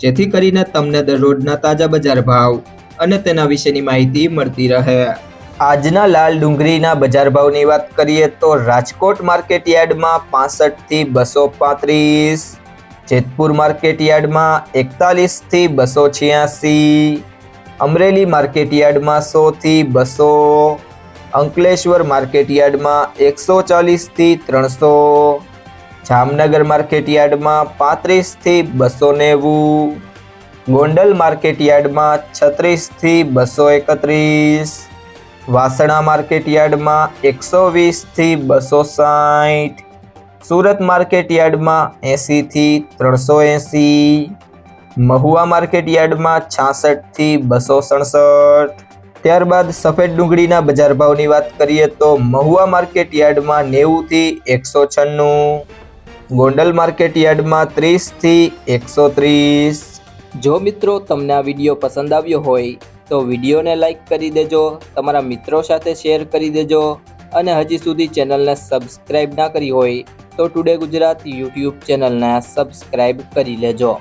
જેથી કરીને તમને દરરોજના તાજા બજાર ભાવ અને તેના વિશેની માહિતી મળતી રહે. આજના લાલ ડુંગળીના બજાર ભાવની વાત કરીએ તો રાજકોટ માર્કેટ યાર્ડમાં પાસઠથી બસો પાંત્રીસ, જેતપુર માર્કેટ યાર્ડમાં એકતાલીસથી બસો છ્યાસી, અમરેલી માર્કેટ યાર્ડમાં સોથી બસો, અંકલેશ્વર માર્કેટ યાર્ડમાં એકસો ચાલીસથી ત્રણસો જામનગર માર્કેટ યાર્ડમાં પાંત્રીસથી બસો નેવું. ગોંડલ માર્કેટ યાર્ડમાં છત્રીસથી બસો એકત્રીસ. વાસણા માર્કેટ યાર્ડમાં એકસો વીસથી બસો સાઠ. સુરત માર્કેટ યાર્ડમાં એંસીથી ત્રણસો એંસી મહુવા માર્કેટ યાર્ડમાં છાસઠથી બસો સડસઠ. ત્યારબાદ સફેદ ડુંગળીના બજાર ભાવની વાત કરીએ તો મહુવા માર્કેટ યાર્ડમાં નેવુંથી એકસો છન્નું. ગોંડલ માર્કેટ યાર્ડમાં ત્રીસથી એકસો ત્રીસ. જો મિત્રો તમને આ વીડિયો પસંદ આવ્યો હોય, તો વિડીયોને લાઇક કરી દેજો, તમારા મિત્રો સાથે શેર કરી દેજો, અને હજી સુધી ચેનલને સબસ્ક્રાઈબ ના કરી હોય, તો ટુડે ગુજરાત યુટ્યુબ ચેનલને સબસ્ક્રાઈબ કરી લેજો.